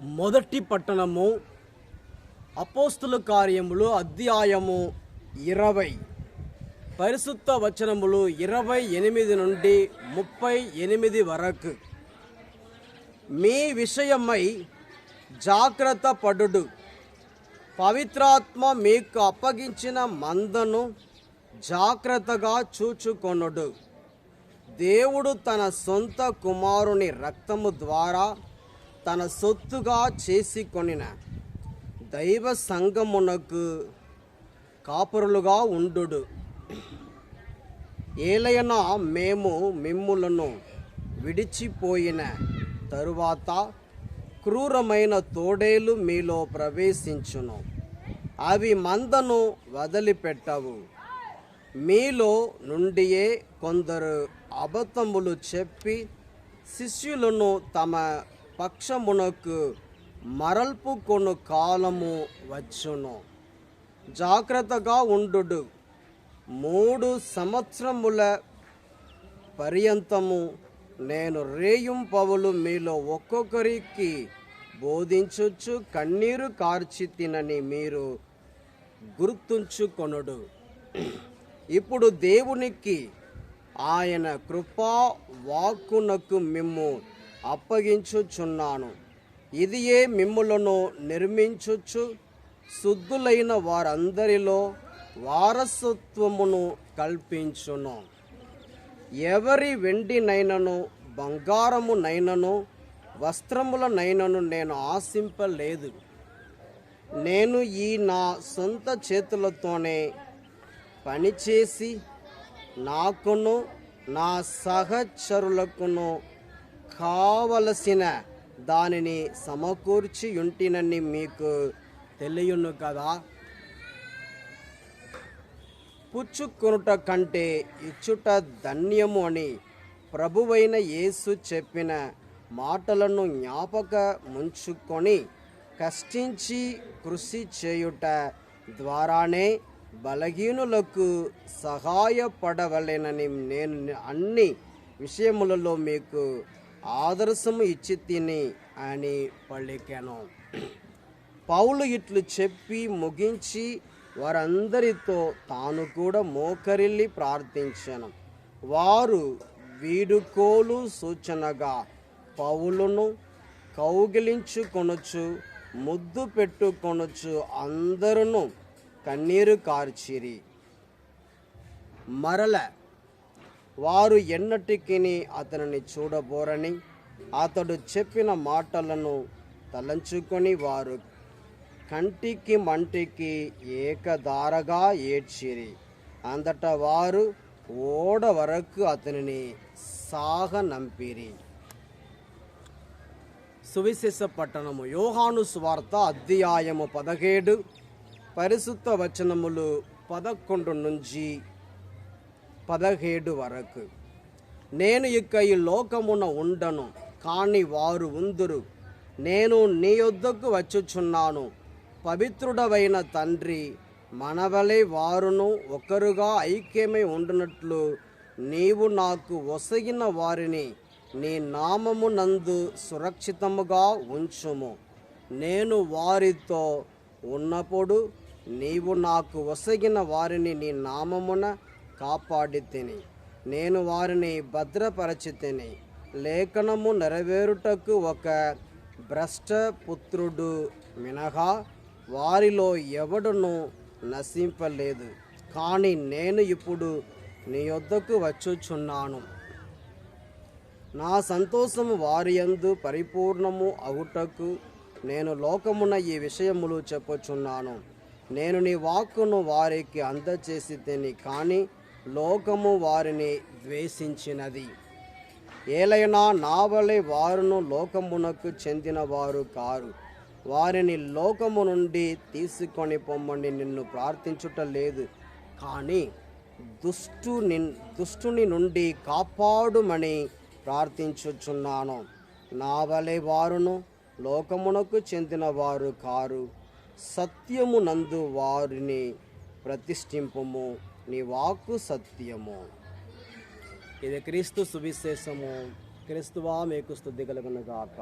మొదటి పట్టణము అపోస్తుల కార్యములు అధ్యాయము ఇరవై. పరిశుద్ధ వచనములు ఇరవై ఎనిమిది నుండి ముప్పై ఎనిమిది వరకు. మీ విషయమై జాగ్రత్త పడుడు. పవిత్రాత్మ మీకు అప్పగించిన మందను జాగ్రత్తగా చూచుకొనుడు. దేవుడు తన సొంత కుమారుని రక్తము ద్వారా తన సొత్తుగా చేసి కొనిన దైవ సంగమునకు కాపురులుగా ఉండు ఏలయన మేము మిమ్ములను విడిచిపోయిన తరువాత క్రూరమైన తోడేలు మీలో ప్రవేశించును. అవి మందను వదిలిపెట్టవు. మీలో నుండియే కొందరు అబద్ధములు చెప్పి శిష్యులను తమ పక్షమునకు మరల్పు కొను కాలము వచ్చును. జాగ్రత్తగా ఉండు మూడు సంవత్సరముల పర్యంతము నేను రేయుం పవులు మీలో ఒక్కొక్కరికి బోధించొచ్చు కన్నీరు కార్చి తినని మీరు గుర్తుంచుకొనుడు. ఇప్పుడు దేవునికి ఆయన కృపా వాక్కునకు మిమ్ము అప్పగించుచున్నాను. ఇదియే మిమ్ములను నిర్మించుచు శుద్ధులైన వారందరిలో వారసత్వమును కల్పించును. ఎవరి వెండినైనను బంగారమునైనను వస్త్రములనైనను నేను ఆశింపలేదు. నేను ఈ నా సొంత చేతులతోనే పనిచేసి నాకును నా సహచరులకును కావలసిన దానిని సమకూర్చి ఉంటినని మీకు తెలియను కదా. పుచ్చుకొనుట కంటే ఇచ్చుట ధన్యము అని ప్రభువైన యేసు చెప్పిన మాటలను జ్ఞాపక ముంచుకొని కష్టించి కృషి చేయుట ద్వారానే బలహీనులకు సహాయపడవలెనని నేను అన్ని విషయములలో మీకు ఆదర్శము ఇచ్చి తిని అని పలికాను. పౌలు ఇట్లు చెప్పి ముగించి వారందరితో తాను కూడా మోకరిల్లి ప్రార్థించాను. వారు వీడుకోలు సూచనగా పౌలును కౌగిలించుకొనొచ్చు ముద్దు పెట్టుకొనొచ్చు అందరూ కన్నీరు కార్చిరి. మరల వారు ఎన్నటికీ అతనిని చూడబోరని అతడు చెప్పిన మాటలను తలంచుకొని వారు కంటికి మంటికి ఏకధారగా ఏడ్చిరి. అంతట వారు ఓడ వరకు అతనిని సాగనంపిరి. సువిశేష పట్టణము యోహాను స్వార్త అధ్యాయము పదహేడు పరిశుద్ధ వచనములు పదకొండు నుంచి పదహేడు వరకు. నేను ఇక ఈ లోకమున ఉండను కానీ వారు ఉందురు. నేను నీ యొద్దకు వచ్చుచున్నాను. పవిత్రుడవైన తండ్రి మనవలే వారును ఒకరుగా ఐక్యమై ఉండినట్లు నీవు నాకు ఒసగిన వారిని నీ నామమునందు సురక్షితముగా ఉంచుము. నేను వారితో ఉన్నప్పుడు నీవు నాకు ఒసగిన వారిని నీ నామమున కాపాడితిని. నేను వారిని భద్రపరచితిని. లేఖనము నెరవేరుటకు ఒక భ్రష్ట పుత్రుడు మినహా వారిలో ఎవడును నశింపలేదు. కానీ నేను ఇప్పుడు నీ యొద్దకు వచ్చుచున్నాను. నా సంతోషము వారి యందు పరిపూర్ణము అగుటకు నేను లోకమున ఈ విషయములు చెప్పుచున్నాను. నేను నీ వాక్కును వారికి అందచేసి తిని కానీ లోకము వారిని ద్వేషించినది. ఏలైనా నా వలె వారును లోకమునకు చెందిన వారు కారు. వారిని లోకము నుండి తీసుకొని పొమ్మని నిన్ను ప్రార్థించుట లేదు. కానీ దుష్టు నిన్ దుష్టుని నుండి కాపాడుమని ప్రార్థించుచున్నాను. నా వలె వారును లోకమునకు చెందిన వారు కారు. సత్యము నందు వారిని ప్రతిష్ఠింపము. నీ వాక్కు సత్యము. ఇది క్రీస్తు సువిశేషము. క్రీస్తువా మీకు స్థుతి కలుగును గాక.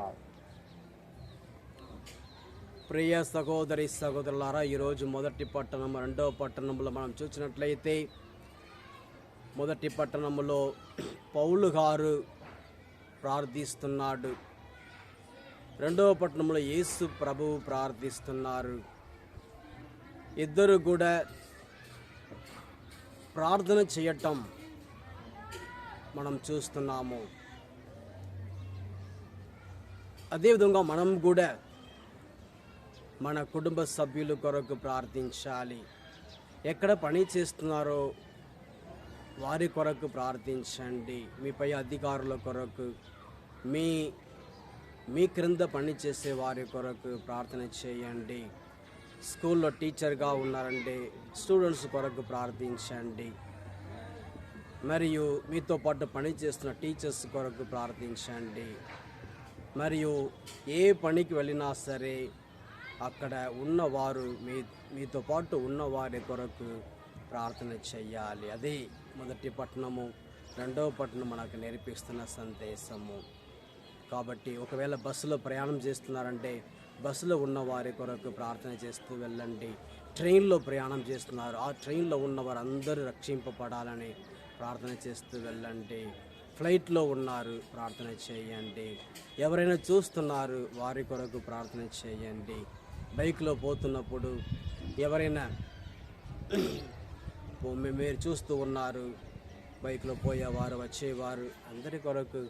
ప్రియ సహోదరి సహోదరులారా ఈరోజు మొదటి పట్టణం రెండవ పట్టణంలో మనం చూసినట్లయితే మొదటి పట్టణంలో పౌలు గారు ప్రార్థిస్తున్నాడు. రెండవ పట్టణంలో యేసు ప్రభువు ప్రార్థిస్తున్నారు. ఇద్దరు కూడా ప్రార్థన చేయటం మనం చూస్తున్నాము. అదేవిధంగా మనం కూడా మన కుటుంబ సభ్యుల కొరకు ప్రార్థించాలి. ఎక్కడ పని చేస్తున్నారో వారి కొరకు ప్రార్థించండి. మీపై అధికారుల కొరకు మీ మీ క్రింద పని చేసే వారి కొరకు ప్రార్థన చేయండి. స్కూల్లో టీచర్గా ఉన్నారంటే స్టూడెంట్స్ కొరకు ప్రార్థించండి. మరియు మీతో పాటు పని చేస్తున్న టీచర్స్ కొరకు ప్రార్థించండి. మరియు ఏ పనికి వెళ్ళినా సరే అక్కడ ఉన్నవారు మీ మీతో పాటు ఉన్నవారి కొరకు ప్రార్థన చెయ్యాలి అదే మొదటి పట్టణము రెండవ పట్టణం మనకు నేర్పిస్తున్న సందేశము. కాబట్టి ఒకవేళ బస్సులో ప్రయాణం చేస్తున్నారంటే బస్సులో ఉన్న వారి కొరకు ప్రార్థన చేస్తూ వెళ్ళండి. ట్రైన్లో ప్రయాణం చేస్తున్నారు. ఆ ట్రైన్లో ఉన్న వారందరూ రక్షింపబడాలని ప్రార్థన చేస్తూ వెళ్ళండి. ఫ్లైట్లో ఉన్నారు. ప్రార్థన చేయండి. ఎవరైనా చూస్తున్నారు వారి కొరకు ప్రార్థన చేయండి. బైక్లో పోతున్నప్పుడు ఎవరైనా మీరు చూస్తూ ఉన్నారు. బైక్లో పోయేవారు వచ్చేవారు అందరి కొరకు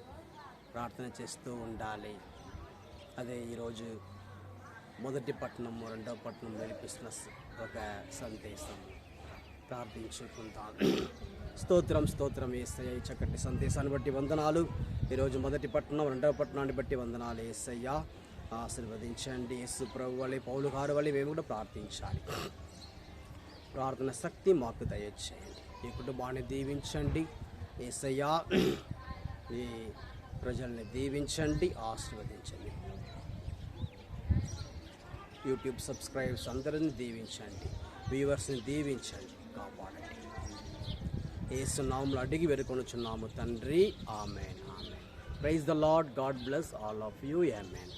ప్రార్థన చేస్తూ ఉండాలి. అదే ఈరోజు మొదటి పట్టణము రెండవ పట్టణం నడిపిస్తున్న ఒక సందేశం ప్రార్థించుకుంటాం స్తోత్రం స్తోత్రం ఏసయ్య చక్కటి సందేశాన్ని బట్టి వందనాలు. ఈరోజు మొదటి పట్టణం రెండవ పట్టణాన్ని బట్టి వందనాలు ఏసయ్య. ఆశీర్వదించండి. యేసు ప్రభు వలె పౌలు గారు వలె మేము కూడా ప్రార్థించాలి. ప్రార్థన శక్తి మాకు దయచేయండి. ఈ కుటుంబాన్ని దీవించండి. ఏసయ్యా ఈ ప్రజల్ని దీవించండి ఆశీర్వదించండి. యూట్యూబ్ సబ్స్క్రైబర్స్ అందరిని దీవించండి వ్యూవర్స్ని దీవించండి కాపాడండి. ఏసు నామములు అడిగి వెరుకొనుచున్నాము తండ్రి. Amen amen. Praise the Lord God bless all of you. Amen.